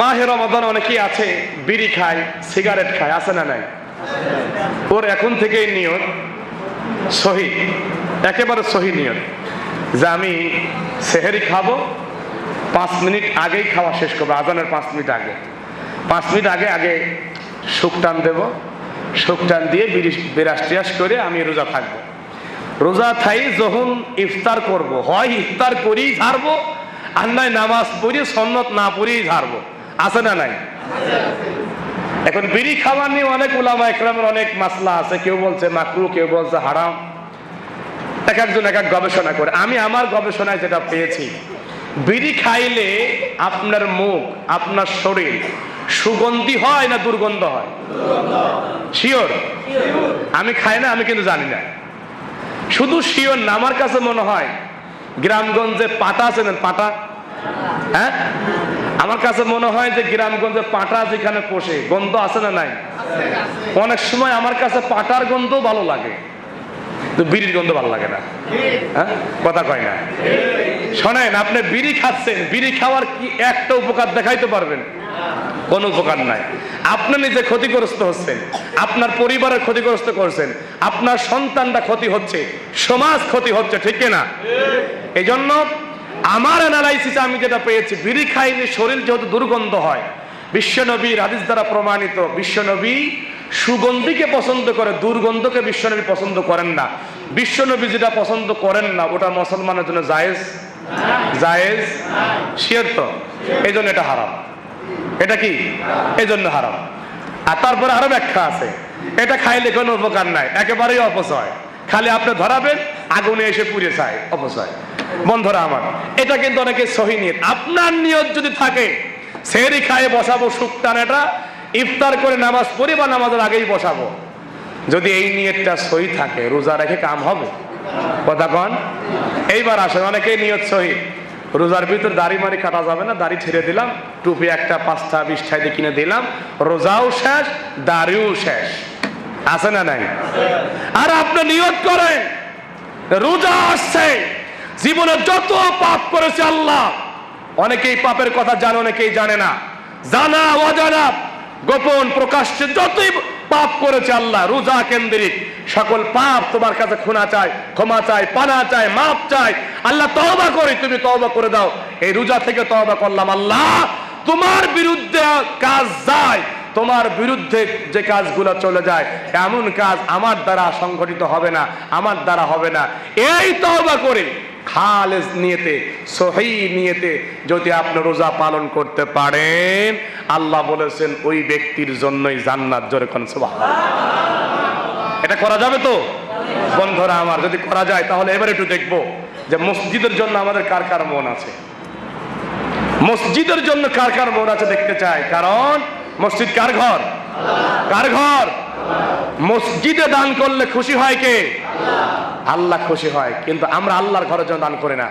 মাহে রমাদান অনেকেই আছে, বিড়ি খায়, সিগারেট খায়, আছে না নাই? ওর এখন থেকেই নিয়ত সহি, একেবারে সহি নিয়ত যে আমি সেহেরি খাব, পাঁচ মিনিট আগেই খাওয়া শেষ করব, আজানের পাঁচ মিনিট আগে। পাঁচ মিনিট আগে আগে শুক টান দেবো শুক টান দিয়ে বিরাস টিরাস করে আমি রোজা থাকব। রোজা থাই যখন ইফতার করব, হয় ইফতার করেই ছাড়বো আর নয় নামাজ পড়ি সন্নত না পড়েই ছাড়বো আছে না নাই? এখন বিড়ি খাওয়া নিয়ে অনেক উলামা একরামের অনেক মাসলা আছে। কেউ বলছে মাকরু, কেউ বলছে হারাম। এক একজন এক এক গবেষণা করে। আমি আমার গবেষণায় যেটা পেয়েছি, বিড়ি খাইলে আপনার মুখ, আপনার শরীর সুগন্ধি হয় না দুর্গন্ধ হয়? শিওর? আমি খাই না, আমি কিন্তু জানি না। শুধু শিওর না, আমার কাছে মনে হয়, গ্রামগঞ্জে পাটা আছে না পাটা? হ্যাঁ? আমার কাছে মনে হয় যে গ্রামগঞ্জে পাটা যেখানে পোষে, গন্ধ আছে না নাই? অনেক সময় আমার কাছে পাটার গন্ধ ভালো লাগে বিড়ির গন্ধ ভালো লাগে না। হ্যাঁ? কথা কয় না? শোনেন, আপনি বিড়ি খাচ্ছেন, বিড়ি খাওয়ার কি একটা উপকার দেখাইতে পারবেন? কোন উপকার নাই। আপনি নিজে ক্ষতিগ্রস্ত হচ্ছেন, আপনার পরিবারের ক্ষতিগ্রস্ত করছেন, আপনার সন্তানটা ক্ষতি হচ্ছে, সমাজ ক্ষতি হচ্ছে, ঠিক না এই জন্য আমার অ্যানালাইসিসে আমি যেটা পেয়েছি, বিড়ি খাইলে শরীর যেহেতু দুর্গন্ধ হয় বিশ্বনবীর হাদিস দ্বারা প্রমাণিত, বিশ্বনবী সুগন্ধিকে পছন্দ করে, দুর্গন্ধকে বিশ্বনবী পছন্দ করেন না। বিশ্বনবী যেটা পছন্দ করেন না, ওটা মুসলমানের জন্য জায়েজ? জায়েজ? শিয়র তো? এই জন্য এটা হারাম। এটা কি? এই জন্য হারাম। আর তারপরে আরও ব্যাখ্যা আছে। এটা খাইলে কোনো উপকার নাই, একেবারেই অপচয়। খালি আপনি ধরাবেন, আগুনে এসে পুড়ে চায় অপচয়। বন্ধুরা আমার, এটা কিন্তু অনেকে সহি নিয়ত। আপনার নিয়ত যদি থাকে সেরি খায়ে বসাবো শুকটান এটা, ইফতার করে নামাজ পড়ি বা নামাজের আগেই বসাবো। যদি এই নিয়তটা সহি থাকে, রোজা রেখে কাম হবে? কথা কন? এইবার আসেন, অনেকেই নিয়ত সহি। রোজার ভিতর দাড়ি মারি কাটা যাবে না, দাড়ি ছেড়ে দিলাম, টুপি একটা, পাঁচটা, বিশটা দিয়ে কিনে দিলাম, রোজাও শেষ, দাড়িও শেষ। আছে না নাই? আর আপনি নিয়ত করেন, রোজা আসছে। জীবনে যত পাপ করেছে আল্লাহ, অনেকেই পাপের কথা জানে, অনেকেই জানে না। জানা, অজানা, গোপন, প্রকাশ্যে যতই পাপ করেছে আল্লাহ, রোজা কেন্দ্রিক, সকল পাপ তোমার কাছে খুনা চায়, ক্ষমা চায়, পানা চাই মাপ চাই আল্লাহ তওবা করি, তুমি তওবা করে দাও। এই রোজা থেকে তওবা করলাম আল্লাহ, তোমার বিরুদ্ধে কাজ যায়, তোমার বিরুদ্ধে যে কাজগুলো চলে যায়, এমন কাজ আমার দ্বারা সংগঠিত হবে না, আমার দ্বারা হবে না। এই তওবা করে। খালেজ নিয়েতে সহি নিয়েতে যদি আপনি রোজা পালন করতে পারেন, আল্লাহ বলেছেন, ওই ব্যক্তির জন্যই জান্নাত জোরে কোন এটা করা যাবে তো? বন্ধুরা আমার, যদি করা যায়, তাহলে এবার একটু দেখব যে মসজিদের জন্য আমাদের কার কার মন আছে। মসজিদের জন্য কার কার মন আছে দেখতে চাই? কারণ মসজিদ কার ঘর? কার ঘর? মসজিদে দান করলে খুশি হয় কে? আল্লাহ। খুশি হয় কিন্তু আমরা আল্লাহর ঘরের জন্য দান করি না।